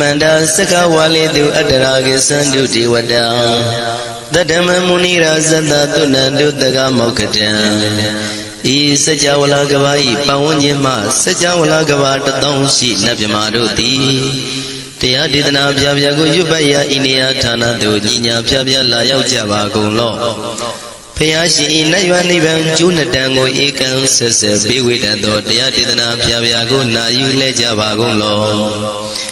မန္တာစကဝါလေတုအတ္တရာကိသန္တုဒေဝတံတတ္တမမုနိရာဇတသုဏန္တုတကမောက္ခတံဤစัจ java လာကဘာဤပတ်ဝန်းကျင်မှစัจ java လာကဘာတသောရှိနတ်မြမာတို့သည်တရားဒေသနာပြပြကိုရွတ်ပတ်ရာဤနေရာဌာနသို့ညီညာပြပြလာရောက်ကြပါကုန်လော့ဖျားရှင်ဤနတ်ရွာနိဗ္ဗာန်ကျိုးနှစ်တန်ကိုဧကံဆက်ဆက်ပေးဝေတတ်သောတရားဒေသနာပြပြကိုနာယူလဲကြပါကုန်လော့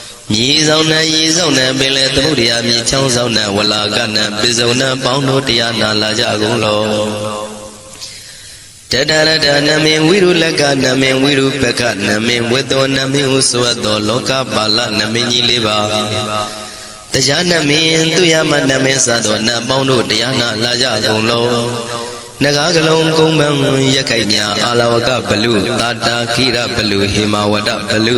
မြေဆောင်နဲ့ရေဆောင်နဲ့ပင်လေသမုဒ္ဒရာမြေချောင်းဆောင်နဲ့ဝလာကနဲ့ပိစုံနဲ့ပေါင်းတို့တရားနာလာကြကုန်လောတတရတနမေဝိရုလကနမေဝိရုပကနမေဝေတောနမေဟုဆိုသောလောကပါဠနမေကြီးလေးပါတရားနမင်းသူရမနမင်းစသောနတ်ပေါင်းတို့တရားနာလာကြကုန်လောနဂါကလုံးကုံပံရခိုင်ညာအာလဝကဘလူတာတာခိရဘလူဟေမဝဒဘလူ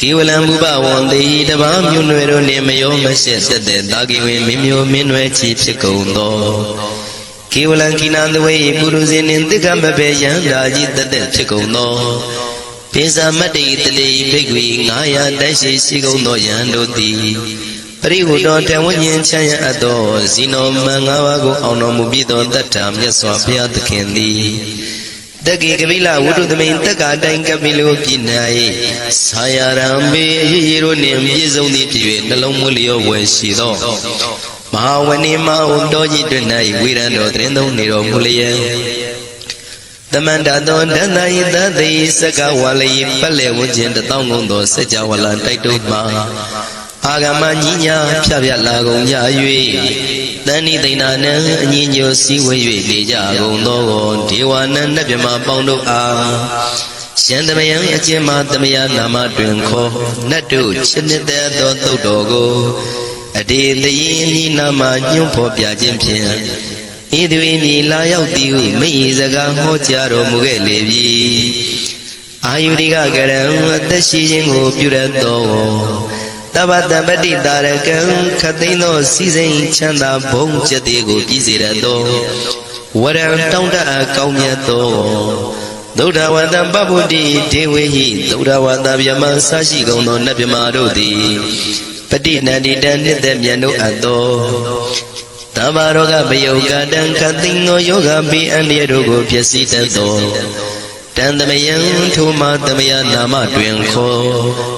ကေဝလံမူပဝံတိတပားမြို့နွယ်တို့နှင့်မယောမရှက်သက်တဲ့တာဂိဝင်မင်းမျိုးမင်းနွယ်ချီဖြစ်ကုန်သောကေဝလံကိနန္တဝေပုရုဇေနှင့်တိကမဘေယံရာကြီးတသက်ဖြစ်ကုန်သောပိဇာမတ္တိတလေဘိက္ခွေ900တိုက်ရှိရှိကုန်သောယံတို့သည်ပရိဟုတော်တဝဉ္ဉ္ချမ်းရအပ်သောဇီနောမန်၅ပါးကိုအောင်တော်မူပြီးသောတတ္ထာမြတ်စွာဘုရားသခင်သည် တက္ကေကပိလဝုဒ္ဓသမိန်တက္ကာတိုင်ကပိလိုပြည်၌ဆာယရံမေအရေရိုနှင့်ပြည့်စုံသည်ဖြစ်၍နှလုံးမွေးလျောဝယ်ရှိသောမဟာဝဏိမဟုတော်ကြီးတွင်၌ဝိရံတော်တရင်သုံးနေတော်မူလျက်သမန္တသောဒန္တယိသတိစကဝါလိပတ်လေဝခြင်းတသောကုန်သောစัจ java လံတိုက်တုမှာအာဂမညညာဖြပြလာကုန်ကြ၍ တဏိသိဏနံအညညိုစည်းဝေး၍နေကြကုန်သောဒေဝနံနတ်မြမပေါင်းတို့အားရှန္တမယံအကျဉ်းမသမယနာမတွင်ခေါ်နတ်တို့ချစ်နှစ်သက်သောသုတ်တော်ကိုအတေတယင်းဤနာမညွှန်းဖော်ပြခြင်းဖြင့်ဤသူဤမြလာရောက်သည်ဟုမိဤစကားဟောကြားတော်မူခဲ့လေပြီအာယုရိကကရံအသက်ရှိခြင်းကိုပြုရသော တဗ္ဗတပတိတာရကံခသိန်းသောစီစိန်ချမ်းသာဘုံကျက်သေးကိုပြည်စေရသောဝရံတောင်းတအကောင်းမြတ်သောသုဒ္ဓဝတံပပုတ္တိဒေဝေဟိသုဒ္ဓဝတဗျမဆရှိကုန်သောနတ်မြမာတို့သည်ပฏิနန္တိတံနှစ်သက်မြတ်တို့အပ်သောတမ္မာရောဂပယုတ်ကတံခသိန်းသောယောဂပိအန္တရတို့ကိုဖြစ်စီတတ်သောတန်သမယံထိုမသမယနာမတွင်ခေါ်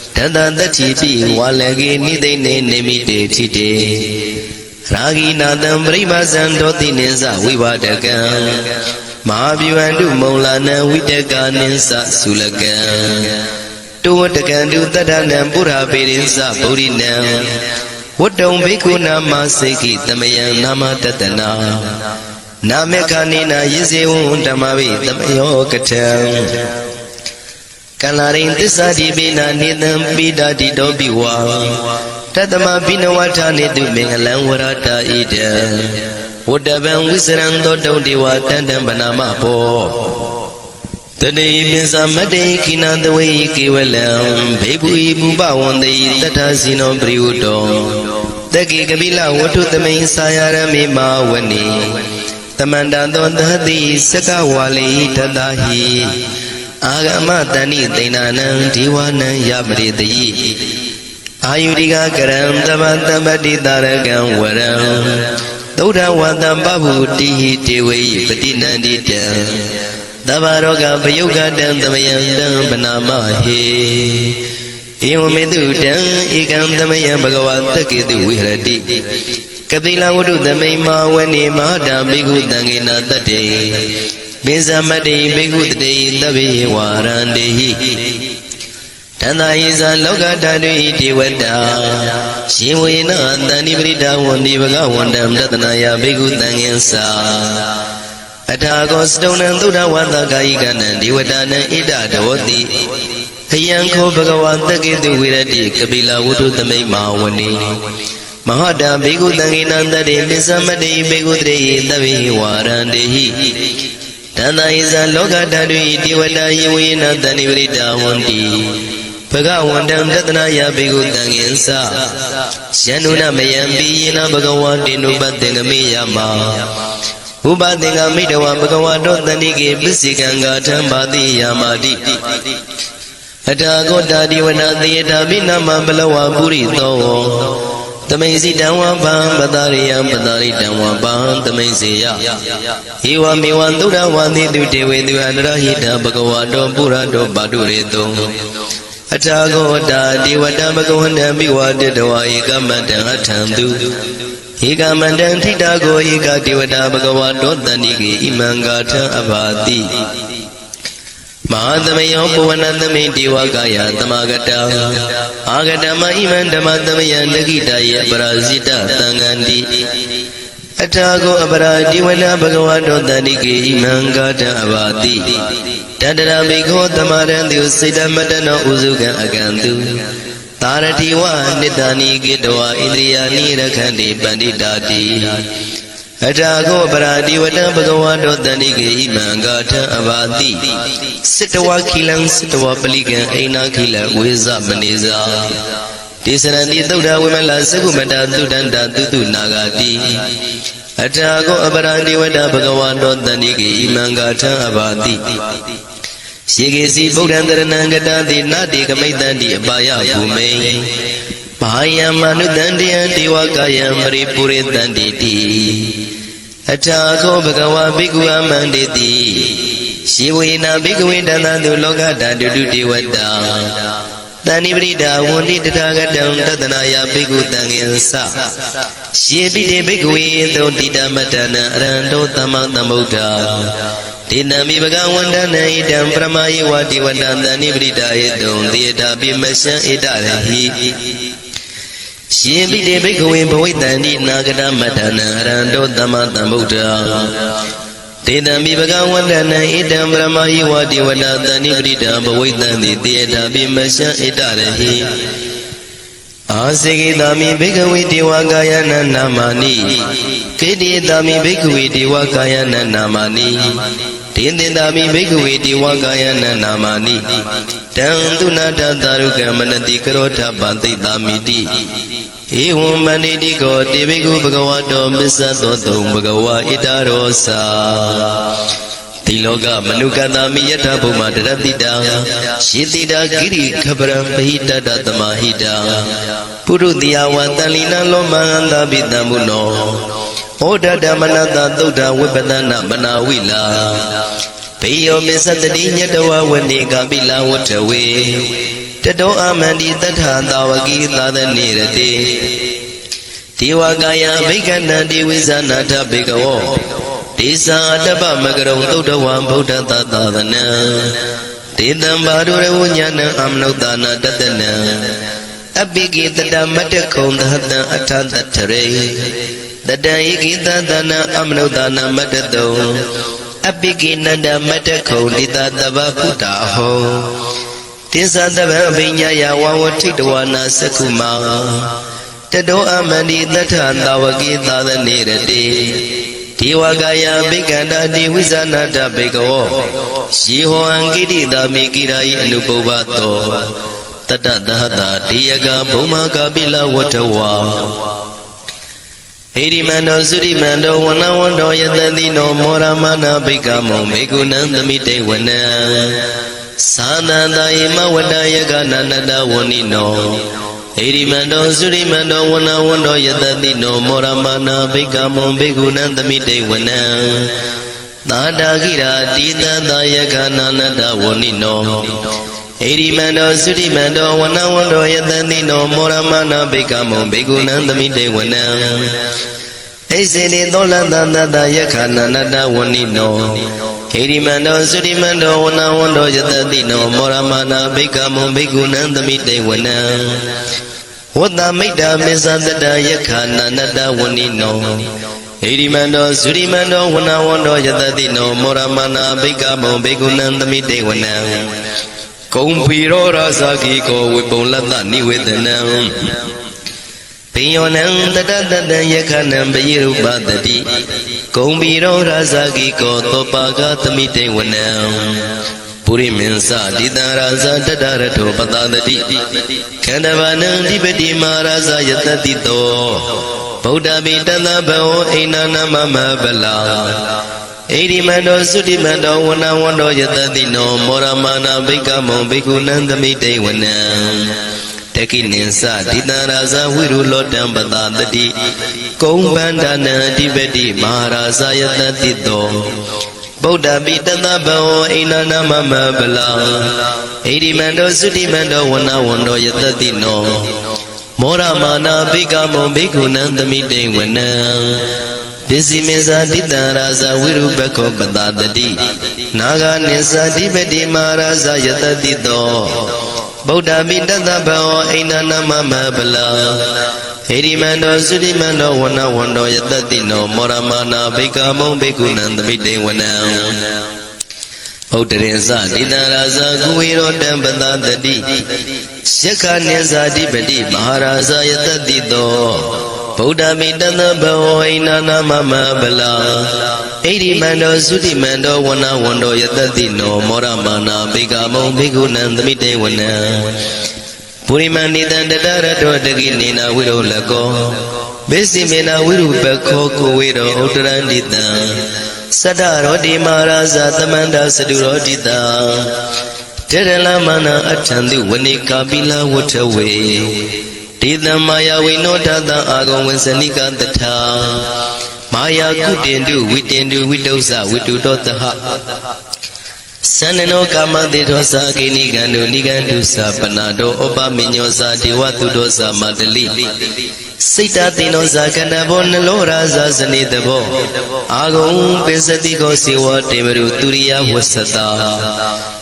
တတတတိပိဝါလကေနိသိနေနေမိတေတိတေရာဂိနာတံပရိမဇံဒောတိနိသဝိဝဒကံမဟာဗျူဟန္တုမုံလာနံဝိတကနိသသုလကံတောဝတကံတုတတ္ထနံပုရပေရိသဗုဒိနံဝတ္တုံဘိက္ခုနာမစေကိတမယံနာမတတနာနာမေခာနိနာယေဇေဝံဓမ္မဝိတမယောကထံ ကလရိန်သစ္စာတိပိနာနေတံပိဒာတိတောပိဝါတတမဘိနဝထာနေတုမင်္ဂလံဝရတာဣဒံဝတ္တဗံဝိစရံသောတုံတိဝတန္တံဗနာမဘောတတိပိသမတ္တိခိနသဝေကေဝလံဘေဘူဤဘူပဝန္တိတထစီနောပရိဝတ္တောတက္ကိကပိလဝတ္ထုသမိန်စာယရမေမဝနေသမန္တသောသတိစကဝါလိတတဟိ အာဂမတဏိသိဏနံဒီဝနံယပရိတိအာယုရိကကရံတမတပတိတာရကံဝရံသုဒ္ဓဝတံပဗုတိဟိတေဝေယပတိနန္တိတံသဗ္ဗရောဂပယုတ်ကတံသမယံတံဗနာမဟေဧဝမေတုတံဧကံသမယံဘဂဝတက္ကေတုဝိဟရတိကပိလဝတ္ထုသမိန်မာဝနေမဟာတာဘိက္ခုတံဃေနတတ္တေ ပိဇမတ္တိဘိက္ခုတတေသဗ္ဗေဝါရန္တေဟိတန္တာယိဇာလောကဓာတုဣတိဝတ္တာရှင်ဝေနတန္တိပရိဒဝန္တိဘဂဝန္တံတတနာယဘိက္ခုတံဃင်္စာအထာကောစတုံနံသုဒ္ဓဝတ္တကာယိကနံဒီဝတ္တနံဣဒတဝတိဟယံခောဘဂဝါတက္ကေတုဝိရတိကပိလဝတ္ထုသမိတ်မာဝနေမဟာတံဘေကုတံဃိနံတတေပစ္စမတေဘေကုတရေသဗ္ဗေဝါရန္တေဟိ တန္တဣဇာလောကဓာတုဣတိဝတ္တယေဝေနတန္တိပရိဒဝန္တိဘဂဝန္တံတတနာယဘေကုတံငင်္စယန္နုနမယံပိယေနဘဂဝါတေနုပတ္တေငမေယမဥပသင်္ကမိတဝဘဂဝါတောတဏိကေပစ္စေကံဂါထံပါတိယာမတိအထာဂောတာဒီဝနာသေယတာမိနမဘလဝပုရိသော သမိန်စီတံဝပံပတရိယံပတရိတံဝပံသမိန်စေယဧဝမေဝံသုဒ္ဓဝန္တိတုတေဝေသူအန္တရဟိတဘဂဝါတောပုရတောပါတုရေတုံအထာဂောတာဒီဝတ္တဘဂဝန္တံမိဝတတဝဧကမတံအထံသူဧကမတံထိတာကိုဧကတိဝတ္တဘဂဝါတောတဏိကေဣမံဂါထံအဘာတိ မဟာသမယောပဝနသမိတေဝကာယသမဂတံအာဂတမဣမံဓမ္မသမယံတခိတယေပရာဇိတသံဃန္တိအထာကိုအပရာတိဝနဘဂဝတောတဏိကေဣမံဂါထံအဘာတိတတရမိခောသမရံတိစိတမတနောဥစုကံအကံတုသာရတိဝနိတ္တနိကေတဝဣန္ဒြိယာနိရခန္တိပန္တိတာတိ အထာကောပရာတိဝတံဘဂဝါတောတဏိကေဣမံဂါထံအဘာတိစိတဝခိလံစိတဝပလိကံအိနာခိလဝေဇမနေဇာတိစရဏတိသုဒ္ဓဝိမလသကုမတသုတန္တသုတုနာဂတိအထာကောအပရာတိဝတံဘဂဝါတောတဏိကေဣမံဂါထံအဘာတိယေကေစီဗုဒ္ဓံတရဏံကတတိနာတိကမိတ္တန္တိအပါယဘူမိန် ဘာယံမနုတန္တယံဒေဝကာယံပရိပုရိတန္တိတိအထာခောဘဂဝါဘိက္ခုအမန္တိတိရှေဝေနာဘိက္ခဝေတန္တသူလောကဓာတုတုတေဝတ္တာတဏိပရိဒါဝန္တိတထာဂတံတတနာယဘိက္ခုတံငင်္စရှေပိတေဘိက္ခဝေသောတိတမတ္တနအရဟံတောသမ္မာသမ္ဗုဒ္ဓတိနမိဘဂဝန္တနဣတံပရမယေဝတိဝတ္တံတဏိပရိဒါယေတုံသေတာပိမရှံဣတရဟိ ရှင်ပိတေဘိက္ခဝေဘဝိတန္တိနာဂတမတ္တနအရဟံတောသမ္မာသမ္ဗုဒ္ဓတေတံမိဘဂဝန္တနဣတံပရမယေဝတိဝတ္တတဏိပရိဒါဘဝိတန္တိသေတာပိမရှံဣတရဟိအာစေကိတာမိဘိကဝေဒေဝကာယနာနာမာနိကေတိတာမိဘိကဝေဒေဝကာယနာနာမာနိ ဒေင်တင်တာမိဘိကဝေဒေဝကာယနာနာမာနိတံသူနာတတာရုကမနတိကရောထပန်သိတာမိတိဧဝံမဏိတိကောတေဘိကုဘဂဝတောမစ္ဆသောတုံဘဂဝါဣတရောစာဒီလောကမနုကတာမိယထဘုံမှာတရတိတာယေတိတာဂိရိခပရံပဟိတတသမာဟိတာပုရုတိယဝတန်လီနာလောမဟန္တာပိတံမုနော ဩဒတမနတသုဒ္ဓဝိပဒနာမနာဝိလာဘေယောမစ္စတတိညတဝဝနေကပိလဝတ္ထဝေတတောအမန္တိတထာသာဝကိသာသနေရတိဒေဝကာယဘိက္ခဏံဒီဝိဇာနာထဘေကဝောဒေသတပ္ပမကရုံသုတ္တဝံဗုဒ္ဓတသာသနံဒေတံဘာဒုရဝဉာဏံအမနုဿာနာတတနံအပိကိတတမတ္တခုံသဟတံအထသတ္ထရေ တတံဧကိတသနံအမနုဿာနာမတ္တတုံအပိကိနန္ဒမတ္တခုံဒီတတဗ္ဗဗုဒ္ဓဟောတိသတဗံအပိညာယဝဝထိတဝနာသက္ခုမာတတောအမန္တိတထသာဝကိသာသနေရတိဒေဝကာယဘိက္ခန္တာတိဝိဇာနာတဘေကဝောယေဟောံကိတိတာမိကိရာယအနုပုဗ္ဗတောတတသဟတာတေယကဘုံမာကပိလဝတ္ထဝါ ဟိရိမန္တောသုရိမန္တောဝနဝန္တောယတတိနောမောရမနာဘိကမောမေကုဏံသမိတေဝနံသာနန္တယေမဝတ္တယကနန္တဝဏိနောဟိရိမန္တောသုရိမန္တောဝနဝန္တောယတတိနောမောရမနာဘိကမောဘေကုဏံသမိတေဝနံသာတာကိရာတိတသာယကနာနတဝဏိနော ဟိရိမန္တောသုရိမန္တောဝနဝန္တောယတတိနောမောရမနာဘိကမောဘေကုဏံသမိတေဝနံဣစေတိသောလတတတယခဏနတဝဏိနောဟိရိမန္တောသုရိမန္တောဝနဝန္တောယတတိနောမောရမနာဘိကမောဘေကုဏံသမိတေဝနံဝတ္တမိတ္တမေဇတတယခဏနတဝဏိနောဟိရိမန္တောသုရိမန္တောဝနဝန္တောယတတိနောမောရမနာဘိကမောဘေကုဏံသမိတေဝနံ ကုံဖီရောရာဇာကိကောဝိပုံလတ္တနိဝေဒနံပိယောနံတတတတံယခဏံပယိရုပတတိကုံပီရောရာဇာကိကောသောပါကသမိတေဝနံပုရိမင်းစတိတံရာဇာတတရထောပတတတိခန္ဓဗာနံဓိပတိမာရာဇာယတတိတောဗုဒ္ဓပိတသဘောအိနာနမမဗလာ ဣရိမန္တောသုတိမန္တောဝနဝန္တောယတတိနောမောရမနာဘိကမောဘိက္ခုနံသမိတေဝနံတကိနိသဒိတံရာဇဝိရုလောတံပတတတိကုံဗန္ဒနံအဓိပတိမဟာရာဇယတတိတောဗုဒ္ဓပိတသဘောအိနာနမမဗလာဣရိမန္တောသုတိမန္တောဝနဝန္တောယတတိနောမောရမာနာဘိကမောဘိက္ခုနံသမိတေဝနံ ပစ္စည်းမေဇာတိတံရာဇဝိရုပခောပတတတိနာဂာနိသတိပတိမဟာရာဇယတတိတောဗုဒ္ဓမိတတဘောအိန္ဒနာမမဗလာဟိရိမန္တောသုရိမန္တောဝနဝန္တောယတတိနောမောရမနာဘိကမုံဘိက္ခုနံသမိတေဝနံဥဒ္ဒရင်စတိတံရာဇကုဝေရောတံပတတတိယက္ခနိဇာတိပတိမဟာရာဇယတတိတော ဗုဒ္ဓမိတသဘောဟိနာနာမမဗလာဣရိမန္တောသုတိမန္တောဝနဝန္တောယတတိနောမောရမနာဘေကမုံဘေကုဏံသမိတေဝနံပုရိမဏိတံတတရတောတကိနေနာဝိရောလကောမေစိမေနာဝိရုပခောကိုဝေရောဥတရန္တိတံသတ္တရောတိမာရာဇသမန္တသတုရောတိတံတေရလမနာအထံတုဝနိကာပိလဝထဝေ ဒေသမာယဝိနောထတအာဂုံဝဇနိကတထာမာယာကုတင်တုဝိတင်တုဝိတုဇဝိတုတောတဟသန္နနောကာမတိသောသာကိနိကံတုနိကံတုသပနာတောဩပမိညောသာဒေဝတုတောသာမတလိ စိတ်တသိနောဇာကဏဘောနလောရာဇာဇနိတဘောအာဂုံပိစတိကောစေဝတေမရုသူရိယဝဆတာ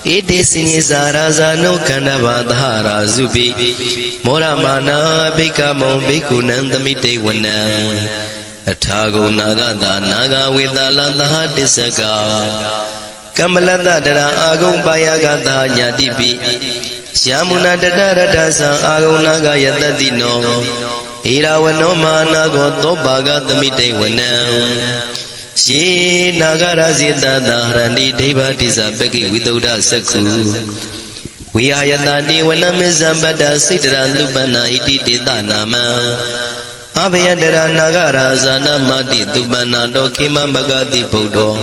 ဣတိစိနိဇာရာဇာနုခန္ဓဘာသဟာရာဇုပိမောရမာနာဘိကမောဘိက္ခုနံသမိတေဝနံအထာဂုနာဂတာနာဂဝေတလသဟတစ္စကကမ္မလတတရာအာဂုံပါယကတာညာတိပိယမုနာတတရတသံအာဂုနာဂယတတိနော ဣရာဝနောမာနာကောသောပါကသမိတေဝနံယေနာဂရဇိတတဟရဏိဒိဗ္ဗတိသပကိဝိတုဒ္ဓစက္ခုဝိဟာယတတိဝနမေဇံပတ္တစိတ္တရလူပနာဣတိတေတနာမံအဘယတရနာဂရာဇာနာမတိသူပနာတောခေမမဂတိဗုဒ္ဓော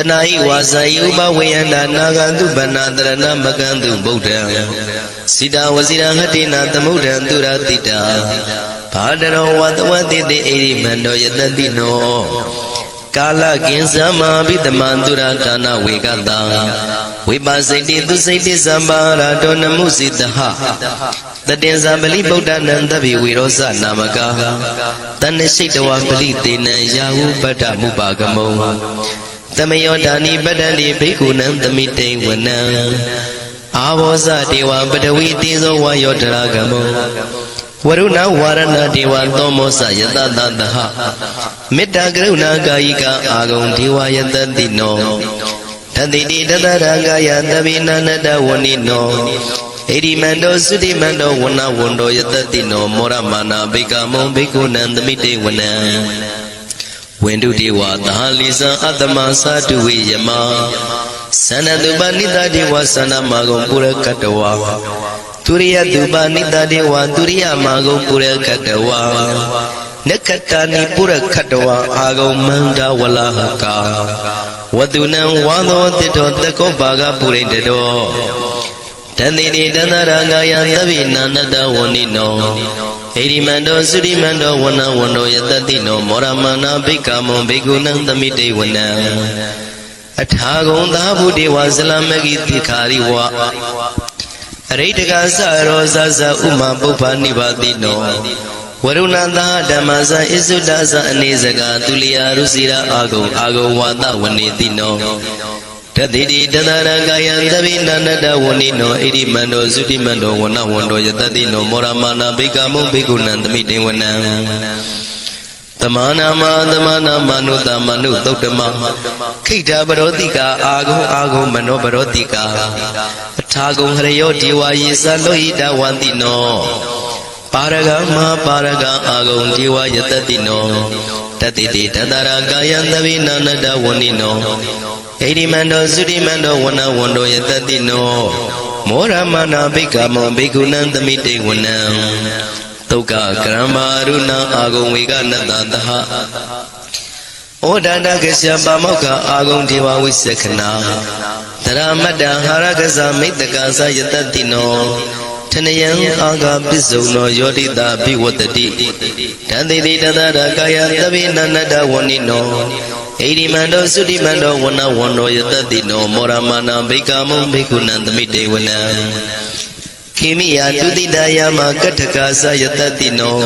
တဏှိဝါစာယဥပဝေယန္တာနာဂန္တုပနာတရဏမကံတုဗုဒ္ဓံစိတဝစီရဟတိနာသမုဒ္ဒံသူရတိတာဘာတရောဝတဝတိတိအိရိမန္တောယတတိနောကာလကင်္စမဘိတမန္တုရဒါနဝေကတံဝိပါစိတ်တိသူစိတ်တိသမ္ပါရာတောနမှုစိတဟတတင်္ဇာပလိဗုဒ္ဓနံတပိဝေရောဇနာမကာတဏ္ဍရှိတဝပလိတေနံယာဟုပတ္တမုပါကမုံ သမယောဒာနိပတ္တန္တိဘိက္ခုနံသမိတေဝနံအာဘောဇဒေဝပတဝီတေဇောဝါယောတရာကမုံဝရုဏဝါရဏဒေဝသောမောစယတတတဟမေတ္တာကရုဏာကာယိကအာဂုံဒေဝယတတိနောတတိတိတတရာကာယသဗ္ဗိနန္တဝဏိနောဣရိမန္တောသုတိမန္တောဝဏဝန္တောယတတိနောမောရမာနာဘိကမောဘိက္ခုနံသမိတေဝနံ ဝန္တုတေဝသာလိဇံအတ္တမသာတုဝေယမသန္နတုပနိတတေဝသန္နမာဂုံပုရကတဝါသူရိယတုပနိတတေဝသူရိယမာဂုံပုရကတဝါနက္ခတာနိပုရခတဝါအာဂုံမန္တဝလဟကာဝတုနံဝါသောတိတောတကောဘာဂပုရိတတောတန်တိတိတန္တရာဂာယသဗ္ဗိနာနတဝဏိနော ဣရိမန္တောသုရိမန္တောဝနဝန္တောယတတိနောမောရမနာဘိက္ခမောဘိက္ခုနံသမိတေဝနံအထာဂုံသာဘုဒေဝဇလမဂိတိခာရိဝအရိတကသရောဇဇဥမပုပ္ပနိဗ္ဗာတိနောဝရုဏသာဓမ္မဇဣစုဒ္ဒဇအနေစကာသူလျာရုစီရာအာဂုံအာဂုံဝါဒဝနေတိနော တတိတိတတရကာယံသဗ္ဗိနန္တဝဏိနောဣရိမန္တောသုတိမန္တောဝနဝန္တောယတတိနောမောရမနာဘိကမုဘိက္ခုနံသမိတေဝနံတမနာမတမနာမနုတမနုသုတ်တမခိတ္တပရောတိကာအာဂုံအာဂုံမနောပရောတိကာအထာဂုံဟရယောဒေဝယေသလောဟိတဝန္တိနောပါရဂမပါရဂအာဂုံဒေဝယတတိနောတတိတိတတရာကာယံသဗ္ဗိနာနတဝဏိနော ဣရိမန္တောသုရိမန္တောဝနဝန္တောယတတိနောမောရမနာဘိက္ခမောဘိက္ခုနံသမိတေဝနံဒုက္ခကရမရုဏအာဂုံဝေကနတသဟဩဒန္တကစ္စပါမောက္ခအာဂုံဒေဝဝိသခနာတရမတ္တဟာရကဇမိတ္တကသယတတိနောထနယံအာဂပစ္စုံနောယောတိတာဘိဝတ္တိတန်တိတိတတရကာယသဗ္ဗိနန္တဝဏိနော ဣရိမန္တောသုတိမန္တောဝနဝန္တောယတတိနောမောရမနာဘိကာမုံဘိက္ခုနံသမိတေဝနံခိမိယတုတိတယာမကတ္ထကာသယတတိနော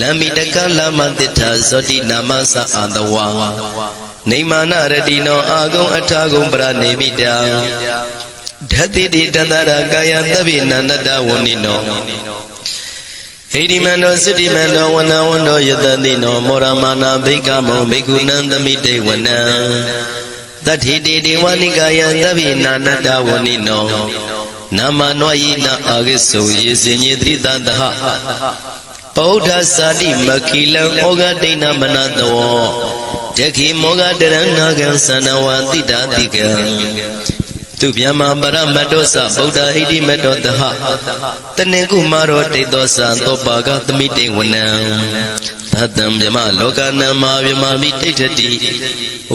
လမ္မိတကလမသစ္ထာဇောတိနာမသအာတဝါနေမာနရတိနောအာဂုံအထာဂုံပရနေမိတာဓတ္တိတိတတရကာယသဗ္ဗိနန္တဝဏိနော ဟိရိမန္တောသုတိမန္တောဝနဝန္တောယတတိနောမောရမနာဘိကမောဘိက္ခုနံသမိတေဝနံတတိတိဒေဝနိကာယသဗ္ဗိနာနတဝဏိနောနာမနောယိနာအာဂိစုယေစင်ညေတိတတဟပောဓသာတိမခိလံဩဃဒိဏမနတောတခိမောဃတရဏဂံသနဝတိတာတိကံ သူဗျမပရမတ္တောသဗုဒ္ဓဟိတိမတ္တောတဟတနေကုမာရောတိတ်သောသံသောပါကသမိတေဝနံသတ္တံဗျမလောကနံမာဗျမမိတိဋ္ဌတိ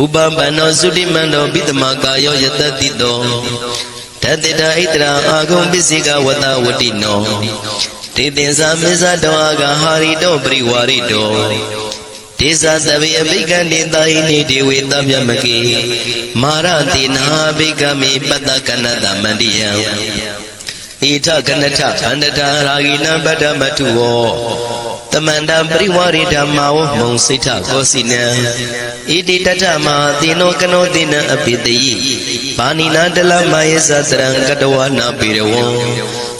ဥပပန္နောသုတိမန္တောပိတမကာယောယတတိတောတတေတာဣတရာအာဂုံပစ္စေကဝတဝတိနောတေတင်္စာမေဇတောအာဂဟာရိတောပရိဝါရိတော ဒေသသဗေအဘိကံတေတာဟိနေဒေဝေတမြမကေမာရတိနာဘိကမေပတ္တကနတမန္တိယံဣထကနထဗန္တတာရာဂိနံပတ္တမထုဝောတ မန္တပရိဝရိဓမ္မာဝမုံစိဋ္ဌကောစီနံဣတိတထမသေနောကနောတိနံအပိတယိဘာနိနာတလမယေသသရံကတဝနာပိရဝံ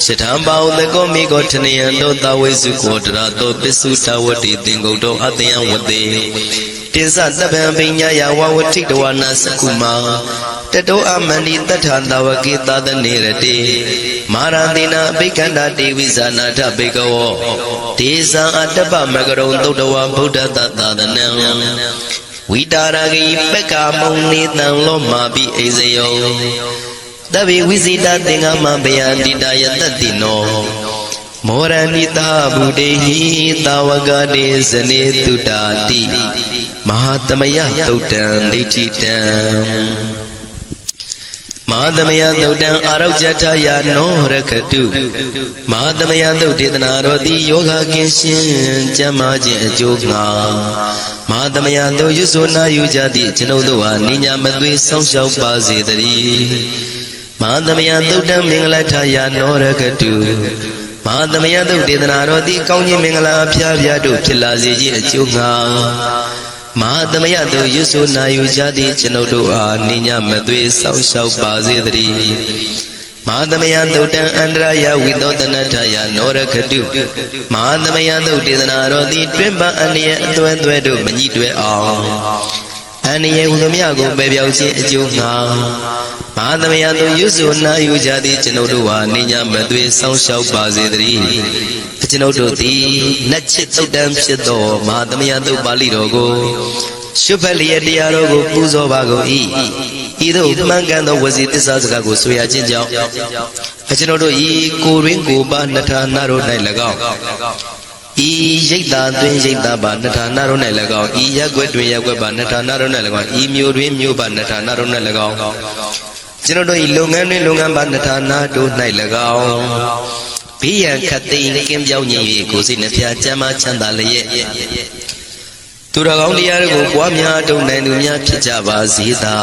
စထံပါဥတကောမိကောထနယံတောတဝိစုကောတရာတောပစ္စုတဝတိသင်္ကုတ်တောအတယံဝတေတိသတပံပိညာယဝဝတိတဝနာစကုမာ တတောအမန္တိတထာတဝကေသသနေရတိမာရတိနာဘိက္ခန္တာတေဝိဇာနာထဘေကဝောဒေဇံအတ္တပမကရုံသုတ္တဝဗုဒ္ဓတသာသနံဝိတာရဂိပက္ခမုံနေတံလောမာပိအိဇယောတဗ္ဗေဝိဇိတသင်္ကမဘယန္တိတယတတိနောမောရဏိတာဘုဒေဟိတာဝကတေဇနေတုတာတိမဟာတမယသုတ်တံဒိဋ္ဌိတံ မဟာသမယသုတ်တံအာရုဇထယာနောရခတုမဟာသမယသုတ်ဒေသနာတော်သည်ယောဂကင်းရှင်ကျမ်းမာခြင်းအကျိုးငါမဟာသမယသုတ်ရွဆိုနာယူကြသည့်ကျွန်ုပ်တို့ဟာနိညာမသွေးဆောင်းလျှောက်ပါစေတည်းမဟာသမယသုတ်တံမင်္ဂလထာယနောရကတုမဟာသမယသုတ်ဒေသနာတော်သည်ကောင်းခြင်းမင်္ဂလာအဖျားဖျားတို့ဖြစ်လာစေခြင်းအကျိုးငှာ မဟာသမယသုတ်ရွတ်ဆိုနာယူကြသည့်ကျွန်ုပ်တို့အားနိညာမသွေဆောက်ရှောက်ပါစေတည်းမဟာသမယသုတ်တံအန္တရာယဝိသောတနထာယနောရကတုမဟာသမယသုတ်ဒေသနာတော်သည်တွင်ပအန္တရာအသွဲသွဲတို့မညှိတွဲအောင်အန္တရာယ်ဟူသမျှကိုပယ်ပြောင်းခြင်းအကျိုးငှာ မဟာသမယသို့ရွတ်ဆိုနာယူကြသည့်ကျွန်ုပ်တို့ဟာနေညာမသွေဆောင်းလျှောက်ပါစေတည်းကျွန်ုပ်တို့သည်နတ်ချစ်သုတ်တံဖြစ်သောမဟာသမယသုတ်ပါဠိတော်ကိုရှုဖက်လျက်တရားတော်ကိုပူဇော်ပါကုန်၏ဤသို့မှန်ကန်သောဝစီတစ္ဆာစကားကိုဆိုရခြင်းကြောင့်ကျွန်ုပ်တို့ဤကိုရင်းကိုပါနှထာနာတို့၌၎င်းဤရိတ်တာတွင်ရိတ်တာပါနှစ်ဌာနတို့၌၎င်းဤရက်ွက်တွင်ရက်ွက်ပါနှစ်ဌာနတို့၌၎င်းဤမျိုးတွင်မျိုးပါနှစ်ဌာနတို့၌၎င်း ကျွန်တော်တို့ဤလုပ်ငန်းတွင်လုပ်ငန်းပါနှစ်ဌာနတို့၌၎င်းဘေးရန်ခတ်သိမ်းကင်းပြောင်းခြင်း၍ကိုယ်စိတ်နှဖျားချမ်းသာချမ်းသာလျက်သူတော်ကောင်းတရားတို့ကိုပွားများတုံနိုင်သူများဖြစ်ကြပါစေသာ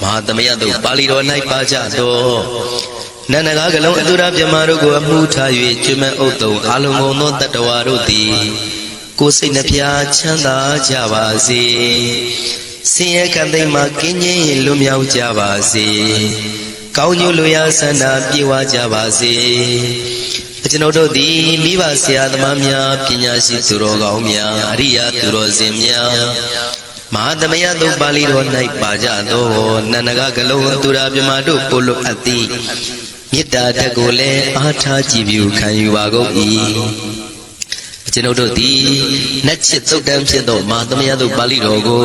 မဟာသမယတို့ပါဠိတော်၌ပါကြတော်နန္ဒကားကလုံးအတုရပြမတို့ကိုအမှုထား၍ကျွမ်းမဲ့ဥတုံအာလုံကုန်သောတတ္တဝါတို့သည်ကိုယ်စိတ်နှဖျားချမ်းသာကြပါစေ ဆင်းရဲကံသိမ်းမှကင်းခြင်းလွတ်မြောက်ကြပါစေကောင်းကျိုးလိုရာဆန္ဒပြေဝကြပါစေကျွန်ုပ်တို့သည်မိဘဆရာသမားများပညာရှိသူတော်ကောင်းများအရိယာသူတော်စင်များမဟာသမယသုတ်ပါဠိတော်၌ပါကြသောနန္ဒကကလုံးသူရာပြမတို့ပို့လို့အပ်သည်မေတ္တာတက်ကိုလည်းအားထားကြည်ပြုခံယူပါကုန်၏ ကျွန်ုပ်တို့သည်နတ်ချစ်သုတ်တံဖြစ်သောမဟာသမယသုတ်ပါဠိတော်ကို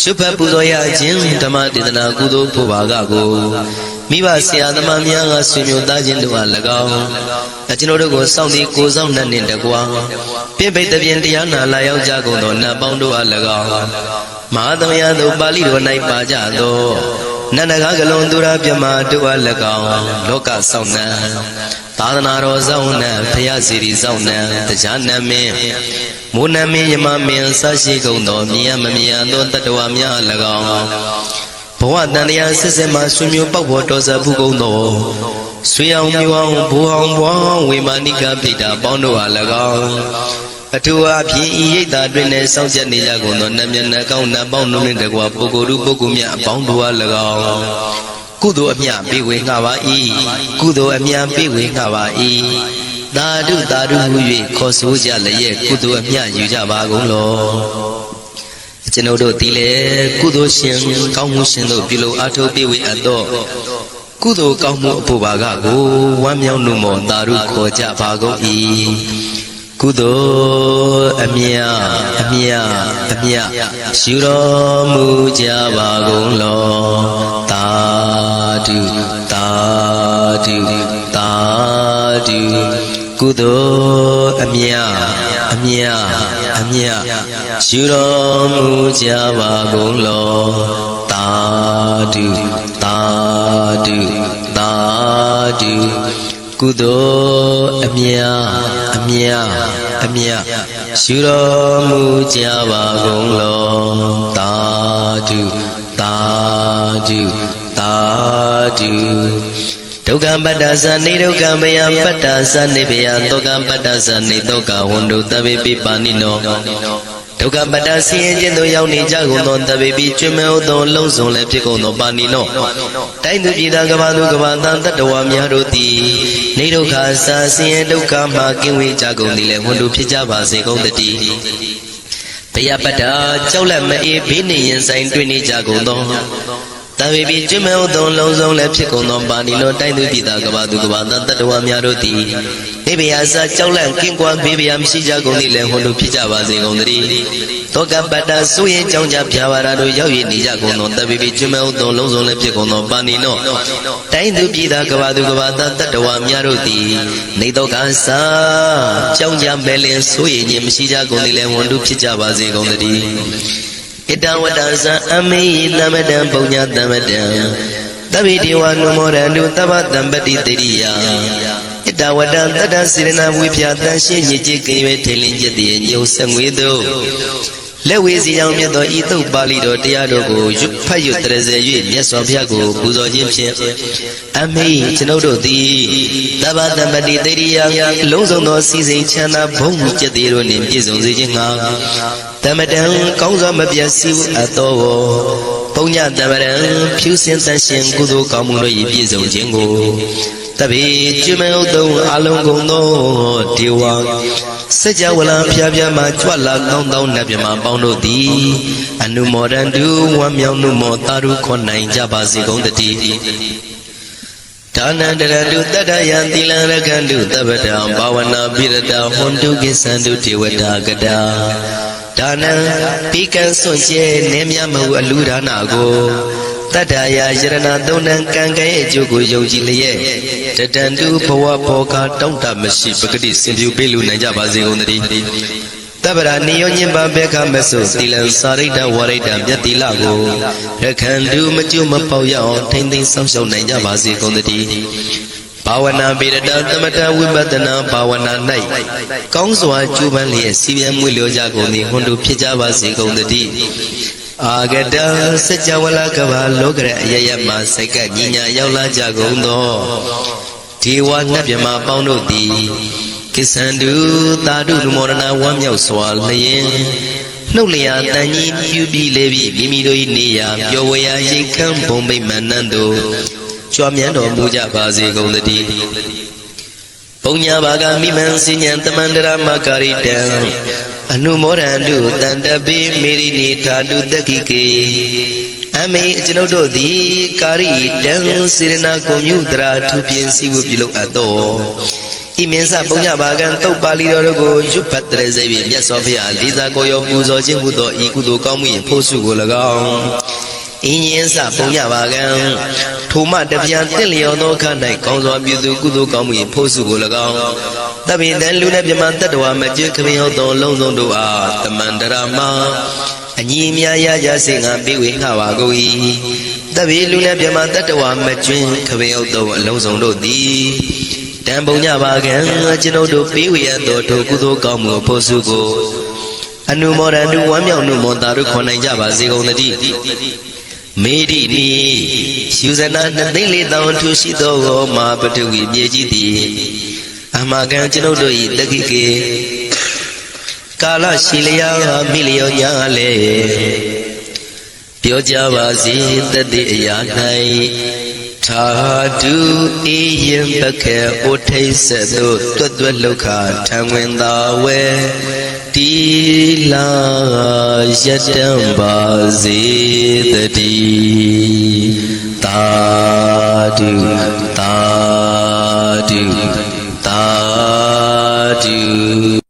ရှုဖတ်ပူဇော်ရခြင်းဓမ္မဒေသနာကုသိုလ်ဖို့ပါကကိုမိဘဆရာသမားများကဆွေမျိုးသားချင်းတို့အား၎င်းကျွန်တော်တို့ကိုစောင့်တည်ကိုဆောင်နှံ့နှင့်တကွာပြိပိတ်တပြင်တရားနာလာရောက်ကြကုန်သောနတ်ပေါင်းတို့အား၎င်းမဟာသမယသုတ်ပါဠိတော်၌ပါကြသော နန္ဒကားကလုံးသူရပြမတို့အား၎င်းလောကဆောင်နှံသာသနာတော်ဆောင်နှံဖရာစီရီဆောင်နှံတရားနမင်းမိုးနမင်းယမမင်းဆရှိကုန်သောမြင်ရမမြင်ရသောတတ္တဝါများ၎င်းဘဝတန်တရားစစ်စစ်မှဆွေမျိုးပေါက်ဖို့တော်စဖူးကုန်သောဆွေအောင်မျိုးအောင်ဘူအောင်ဘွားဝေမာနိကပိတာပေါင်းတို့အား၎င်း အထူးအဖြစ်ဤရိတ်တာတွင်နဲ့စောင့်ကြနေကြကုန်သောနတ်မြတ်နတ်ကောင်းနတ်ပေါင်းတို့နှင့်တကွာပုဂ္ဂိုလ်ပုဂ္ဂိုလ်များအပေါင်းတို့အား၎င်းကုသိုလ်အမြပေးဝေငှပါ၏ကုသိုလ်အမြပေးဝေငှပါ၏သာဓုသာဓုဟု၍ခေါ်ဆိုကြလျက်ကုသိုလ်အမြယူကြပါကုန်လောကျွန်ုပ်တို့ဒီလေကုသိုလ်ရှင်ကောင်းမှုရှင်တို့ပြုလို့အထောက်ပေးဝေအပ်သောကုသိုလ်ကောင်းမှုအဖို့ပါကကိုဝမ်းမြောက်လို့မောသာဓုခေါ်ကြပါကုန်၏ ကုသိုလ်အမြအမြအမြယူတော်မူကြပါကုန်လောသာဓုသာဓုသာဓုကုသိုလ်အမြအမြအမြယူတော်မူကြပါကုန်လောသာဓုသာဓုသာဓု ကုသိုလ်အမြအမြအမြယူတော်မူကြပါကုန်လောသာဓုသာဓုသာဓုဒုက္ခပတ္တသနေဒုက္ခမယပတ္တသနေဘယဒုက္ခပတ္တသနေဒုက္ခဝန္တုတဗေပိပါဏိနောဒုက္ခပတ္တဆင်းရဲခြင်းသို့ရောက်နေကြကုန်သောတဗေပိကျွမေဥသောလုံးစုံလည်းဖြစ်ကုန်သောပါဏိနောတိုင်းသူပြည်သားကဘာသူကဘာသံတတ္တဝါများတို့သည် နေဒုက္ခစာဆင်းရဲဒုက္ခမှကင်းဝေးကြကုန်သည်လည်းဝန္တုဖြစ်ကြပါစေကုန်တည်းဘယပတ္တကြောက်လက်မအေးဘေးနေရင်ဆိုင်တွေ့နေကြကုန်သော တဝေပိကျွမေဥသောလုံးစုံလည်းဖြစ်ကုန်သောပါဏိနောတိုင်းသူပြည်သားကဘာသူကဘာသံတတ္တဝါများတို့သည်နေဘယစာကြောက်လန့်ကင်းကွာဘေးဘယမရှိကြကုန်သည်လည်းဝန္တုဖြစ်ကြပါစေကုန်တည်းတောကပတ္တဆိုရင်ကြောင့်ကြဖြာပါရာတို့ရောက်ရည်နေကြကုန်သောတဝေပိကျွမေဥသောလုံးစုံလည်းဖြစ်ကုန်သောပါဏိနောတိုင်းသူပြည်သားကဘာသူကဘာသံတတ္တဝါများတို့သည်နေတော့ကစာကြောင့်ကြပဲလင်ဆိုရင်ခြင်းမရှိကြကုန်သည်လည်းဝန္တုဖြစ်ကြပါစေကုန်တည်း ဣတဝတ္တဇံအမေသမတံပုံညာသမတံတဗိဒေဝနုမောရန္တုသဗ္ဗတံပတိတရိယာဣတဝတ္တတတ္တစေရနာဝိဖြာတန်ရှင်းညစ်ကြေးကင်ရွယ်ထေလင်းကျက်တည်းညုံဆက်ငွေတို့လက်ဝေစီအောင်မြတ်သောဤသုတ်ပါဠိတော်တရားတော်ကိုရွတ်ဖတ်ရွတ်တရစေ၍မြတ်စွာဘုရားကိုပူဇော်ခြင်းဖြင့်အမိကျွန်ုပ်တို့သည်တဗ္ဗတမ္ပတိတေရိယလုံးစုံသောစီစဉ်ချမ်းသာဘုံကျက်သေးတို့နှင့်ပြည့်စုံစေခြင်းငှာ တမတံကောင်းစွာမပြတ်စည်းအပ်သောပုံညတမရံဖြူစင်တန်ရှင်ကုသိုလ်ကောင်းမှုတို့၏ပြည့်စုံခြင်းကိုတပိကျွမေဥတုံအလုံးကုန်သောဒေဝစัจ java လာဖျားဖျားမှကြွလာကောင်းသောနတ်မြမပေါင်းတို့သည်အနုမောဒန္တုဝမ်းမြောက်မှုမောတာရုခွန်နိုင်ကြပါစေကုန်တည်းဒါနန္တရတုတတ္တယံသီလံရကန္တုတပ္ပတံဘာဝနာပိရတဟွန်တုကိသန္တုဒေဝတာကတာ ဒါနံပိကံစွန့်ကျဲနေမြမဟုအလူဒါနာကိုတတ္တရာယရဏသုံးနံကံကဲ့ရဲ့အကျိုးကိုယုံကြည်လျက်တတန္တုဘဝဘောကတောင့်တမရှိပဂတိစင်ပြူပေးလူနိုင်ကြပါစေကုန်တည်းတပ္ပရာနိယောညင်ပါဘေခမဆုသီလံစာရိတ္တဝရိတ္တမြတ်တိလကိုရခန္တုမကျွမပေါက်ရအောင်ထိမ့်သိမ်းဆောင်ရှောက်နိုင်ကြပါစေကုန်တည်း ဘာဝနာပိရတသမထဝိပဿနာဘာဝနာ၌ကောင်းစွာကျူးပန်းလျက်စီပြန်မွေလျောကြကုန်သည်ဟွန်တုဖြစ်ကြပါစေကုန်တည်းအာဂတစัจ java လကဘာလောကရအယယမစိတ်ကညီညာရောက်လာကြကုန်သောဒေဝနတ်မြမပေါင်းတို့သည်ကိသန္တုသာဓုနမောဒနာဝမ်းမြောက်စွာလျင်နှုတ်လျာတန်ကြီးပြုပြီးလေပြီးမိမိတို့၏နေရာပျော်ဝေရာရိတ်ခမ်းဘုံမိတ်မန္နန်တို့ ကြွားမြန်းတော်မူကြပါစေကုန်သတည်းပုံညာဘာကမိမံစဉ္ဉံတမန္တရမကာရိတံအနုမောဒန္တုတန္တပိမေရိနိဓာတုတက္ခိကေအမေကျွန်ုပ်တို့သည်ကာရိတံစေရနာကိုမြုတရာထူပြင်းစည်းဝပြုလုပ်အပ်သောဤမင်းစပုံညဘာကံတုတ်ပါဠိတော်တို့ကိုရွတ်ဖတ်တဲ့စေပြီးမြတ်စွာဘုရားလေးစားကိုရောပူဇော်ခြင်းဟူသောဤကုသိုလ်ကောင်းမှု၏ဖို့စုကို၎င်း အင်းရင်စပုံညဘာကံထိုမှတပြန်တင့်လျော်သောခန္ဓာ၌ကောင်းစွာပြုသူကုသိုလ်ကောင်းမှု၏ဖို့စုကို၎င်းတပိတံလူနဲ့မြမတတ္တဝါမကျွခမင်းဟုတ်သောလုံးစုံတို့အားတမန္တရမအညီအမြရကြစေငါပြေဝေငှပါကုန်၏တပိလူနဲ့မြမတတ္တဝါမကျွင်းခမင်းဟုတ်သောအလုံးစုံတို့သည်တံပုံညပါကံကျွန်ုပ်တို့ပေးဝေရသောထိုကုသိုလ်ကောင်းမှုဖို့စုကိုအနုမောဒန္တုဝမ်းမြောက်နှုမောတာတို့ခွန်နိုင်ကြပါစေကုန်သတည်း မေဒီနီယူဇနာနှစ်သိန်းလေးတောင်ထူရှိသောဟောမာပတုဝီမြေကြီးသည်အမကံကျွန်ုပ်တို့၏တက္ခိကေကာလရှိလျာမိလျောညာလေပြောကြပါစေတတိအရာ၌ သာဓုအေယံပခေဩထိစ္ဆသို့တွတ်တွတ်လောက်ခထံဝင်သာဝဲတီလာယတံပါစေတတိသာဓုသာဓုသာဓု